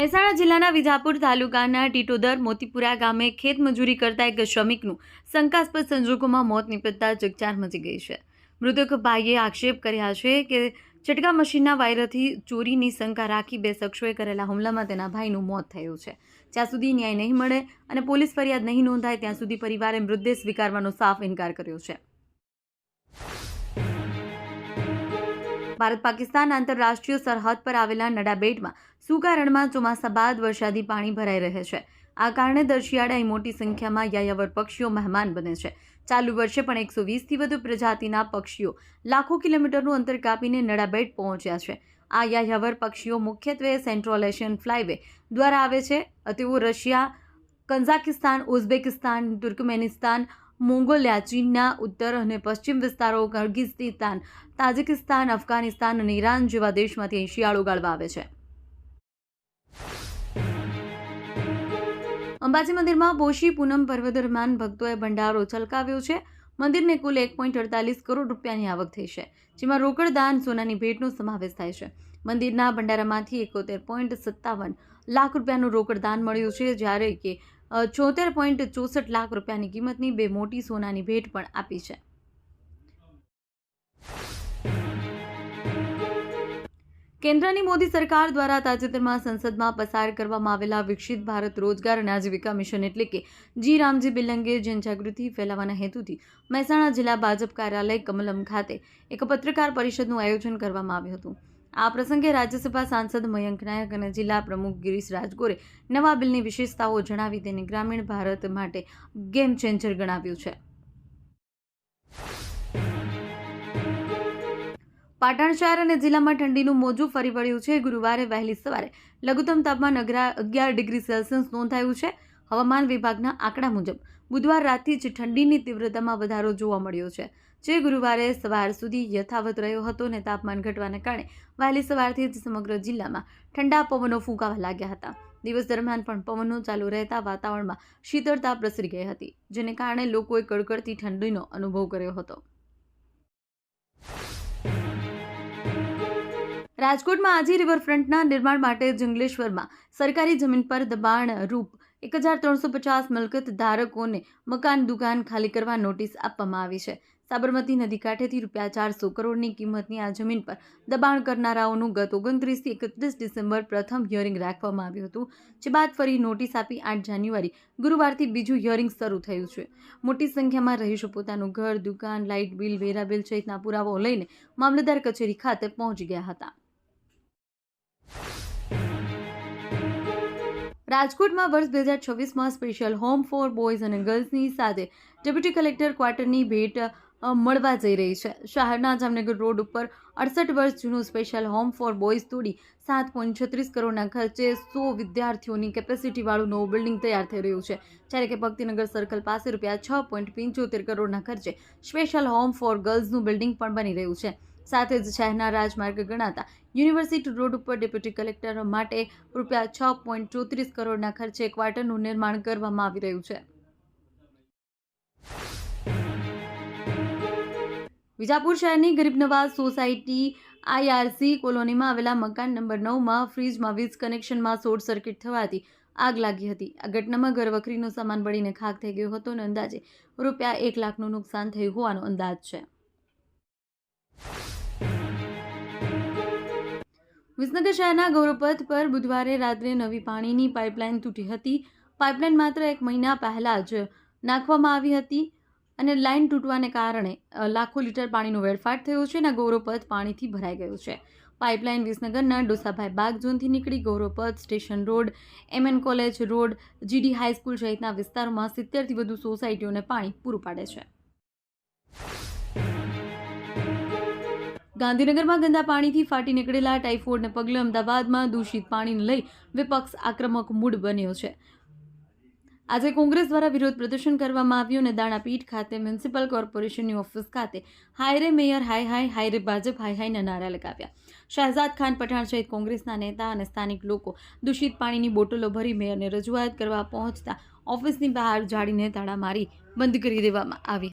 મહેસાણા જિલ્લાના વિજાપુર તાલુકાના ટીટોદર મોતીપુરા ગામે ખેતમજૂરી કરતા એક શ્રમિકનું શંકાસ્પદ સંજોગોમાં મોત નીપજતા ચકચાર મચી ગઈ છે. મૃતક ભાઈએ આક્ષેપ કર્યા છે કે ચટકા મશીનના વાયરથી ચોરીની શંકા રાખી બે શખ્સોએ કરેલા હુમલામાં તેના ભાઈનું મોત થયું છે. જ્યાં સુધી ન્યાય નહીં મળે અને પોલીસ ફરિયાદ નહીં નોંધાય, ત્યાં સુધી પરિવારે મૃતદેહ સ્વીકારવાનો સાફ ઇનકાર કર્યો છે. ભારત પાકિસ્તાન આંતરરાષ્ટ્રીય સરહદ પર આવેલા નડાબેટમાં સૂકા રણમાં ચોમાસા બાદ વરસાદી પાણી ભરાઈ રહે છે. આ કારણે દર શિયાળાએ મોટી સંખ્યામાં યાયાવર પક્ષીઓ મહેમાન બને છે. ચાલુ વર્ષે પણ એકસો વીસથી વધુ પ્રજાતિના પક્ષીઓ લાખો કિલોમીટરનું અંતર કાપીને નડાબેટ પહોંચ્યા છે. આ યાયાવર પક્ષીઓ મુખ્યત્વે સેન્ટ્રલ એશિયન ફ્લાયવે દ્વારા આવે છે. તેઓ Russia Kazakhstan Uzbekistan, Turkmenistan, Mongolia, ચીનના ઉત્તર અને પશ્ચિમ વિસ્તારો કર્ગિસ્તાન તાજિકિસ્તાન, અફઘાનિસ્તાન અને ઈરાન જેવા દેશમાંથી શિયાળો ગાળવા આવે છે. અંબાજી મંદિરમાં પોષી પૂનમ પર્વ દરમિયાન ભક્તોએ ભંડારો છલકાવ્યો છે. મંદિરને કુલ એક પોઈન્ટ અડતાલીસ કરોડ રૂપિયાની આવક થઈ છે, જેમાં રોકડ દાન, સોનાની ભેટનો સમાવેશ થાય છે. મંદિરના ભંડારામાંથી એકોતેર પોઈન્ટ સત્તાવન લાખ રૂપિયાનું રોકડ દાન મળ્યું છે, જ્યારે કે ચોતેર પોઈન્ટ ચોસઠ લાખ રૂપિયાની કિંમતની બે મોટી સોનાની ભેટ પણ આપી છે. કેન્દ્રની મોદી સરકાર દ્વારા તાજેતરમાં સંસદમાં પસાર કરવામાં આવેલા વિકસિત ભારત રોજગાર અને આજીવિકા મિશન એટલે કે જી રામજી બિલ્લંગે જનજાગૃતિ ફેલાવવાના હેતુથી મહેસાણા જિલ્લા ભાજપ કાર્યાલય કમલમ ખાતે એક પત્રકાર પરિષદનું આયોજન કરવામાં આવ્યું હતું. આ પ્રસંગે રાજ્યસભા સાંસદ મયંક નાયક અને જિલ્લા પ્રમુખ ગિરીશ રાજગોરે નવા બિલની વિશેષતાઓ જણાવી તેને ગ્રામીણ ભારત માટે ગેમ ચેન્જર ગણાવ્યું છે. પાટણ શહેર અને જિલ્લામાં ઠંડીનું મોજું ફરી વળ્યું છે. ગુરુવારે વહેલી સવારે લઘુત્તમ તાપમાન અગિયાર ડિગ્રી સેલ્સિયસ નોંધાયું છે. હવામાન વિભાગના આંકડા મુજબ બુધવાર રાતથી જ ઠંડીની તીવ્રતામાં વધારો જોવા મળ્યો છે. જે ગુરુવારે સવાર સુધી યથાવત રહ્યો હતો અને તાપમાન ઘટવાને કારણે વહેલી સવારથી જ સમગ્ર જિલ્લામાં ઠંડા પવનો ફૂંકાવા લાગ્યા હતા. દિવસ દરમિયાન પણ પવનો ચાલુ રહેતા વાતાવરણમાં શીતળતા પ્રસરી ગઈ હતી, જેને કારણે લોકોએ કડકડતી ઠંડીનો અનુભવ કર્યો હતો. રાજકોટમાં આજે રિવરફ્રન્ટના નિર્માણ માટે જંગલેશ્વરમાં સરકારી જમીન પર દબાણ રૂપ એક હજાર ત્રણસો પચાસ મિલકત ધારકોને મકાન દુકાન ખાલી કરવા નોટિસ આપવામાં આવી છે. સાબરમતી નદી કાંઠેથી રૂપિયા ચારસો કરોડની કિંમતની આ જમીન પર દબાણ કરનારાઓનું ગત ઓગણત્રીસથી એકત્રીસ ડિસેમ્બર પ્રથમ હિયરિંગ રાખવામાં આવ્યું હતું, જે બાદ ફરી નોટિસ આપી આઠ જાન્યુઆરી ગુરુવારથી બીજું હિયરિંગ શરૂ થયું છે. મોટી સંખ્યામાં રહીશો પોતાનું ઘર, દુકાન, લાઇટ બિલ, વેરા બિલ સહિતના પુરાવાઓ લઈને મામલતદાર કચેરી ખાતે પહોંચી ગયા હતા. રાજકોટમાં વર્ષ બે હજાર છવ્વીસમાં સ્પેશિયલ હોમ ફોર બોયઝ અને ગર્લ્સની સાથે ડેપ્યુટી કલેક્ટર ક્વાર્ટરની ભેટ મળવા જઈ રહી છે. શહેરના જામનગર રોડ ઉપર અડસઠ વર્ષ જૂનું સ્પેશિયલ હોમ ફોર બોયઝ તોડી સાત પોઈન્ટ છત્રીસ કરોડના ખર્ચે સો વિદ્યાર્થીઓની કેપેસિટીવાળું નવું બિલ્ડિંગ તૈયાર થઈ રહ્યું છે. જ્યારે કે ભક્તિનગર સર્કલ પાસે રૂપિયા છ પોઈન્ટ પંચોતેર કરોડના ખર્ચે સ્પેશિયલ હોમ ફોર ગર્લ્સનું બિલ્ડિંગ પણ બની રહ્યું છે. સાથે જ શહેરના રાજમાર્ગ ગણાતા યુનિવર્સિટી રોડ ઉપર ડેપ્યુટી કલેક્ટર માટે રૂપિયા છ પોઈન્ટ ચોત્રીસ કરોડના ખર્ચે ક્વાર્ટરનું નિર્માણ કરવામાં આવી રહ્યું છે. વિજાપુર શહેરની ગરીબ નવાઝ સોસાયટી આઈઆરસી કોલોનીમાં આવેલા મકાન નંબર નવમાં ફ્રીજમાં વીજ કનેક્શનમાં શોર્ટ સર્કિટ થવાથી આગ લાગી હતી. આ ઘટનામાં ઘરવખરીનો સામાન બળીને ખાક થઈ ગયો હતો અને અંદાજે રૂપિયા એક લાખનું નુકસાન થયું હોવાનો અંદાજ છે. વિસનગર શહેરના ગૌરવપથ પર બુધવારે રાત્રે નવી પાણીની પાઇપલાઇન તૂટી હતી. પાઇપલાઇન માત્ર એક મહિના પહેલાં જ નાખવામાં આવી હતી અને લાઇન તૂટવાને કારણે લાખો લીટર પાણીનો વેડફાટ થયો છે અને ગૌરવપથ પાણીથી ભરાઈ ગયું છે. પાઇપલાઇન વિસનગરના ડોસાભાઈ બાગ ઝોનથી નીકળી Gauravpath station road MN college road, GD high school સહિતના વિસ્તારોમાં સિત્તેરથી વધુ સોસાયટીઓને પાણી પૂરું પાડે છે. ગાંધીનગરમાં ગંદા પાણીથી ફાટી નીકળેલા ટાઇફોઇડને પગલે અમદાવાદમાં દૂષિત પાણીને લઈ વિપક્ષ આક્રમક મૂડ બન્યો છે. આજે કોંગ્રેસ દ્વારા વિરોધ પ્રદર્શન કરવામાં આવ્યું અને દાણાપીઠ ખાતે મ્યુનિસિપલ કોર્પોરેશનની ઓફિસ ખાતે હાય રે મેયર હાય હાય હાય રે ભાજપ હાય હાયના નારા લગાવ્યા. શહેજાદ ખાન પઠાણ સહિત કોંગ્રેસના નેતા અને સ્થાનિક લોકો દૂષિત પાણીની બોટલો ભરી મેયરને રજૂઆત કરવા પહોંચતા ઓફિસની બહાર જાળીને તાળા મારી બંધ કરી દેવામાં આવી.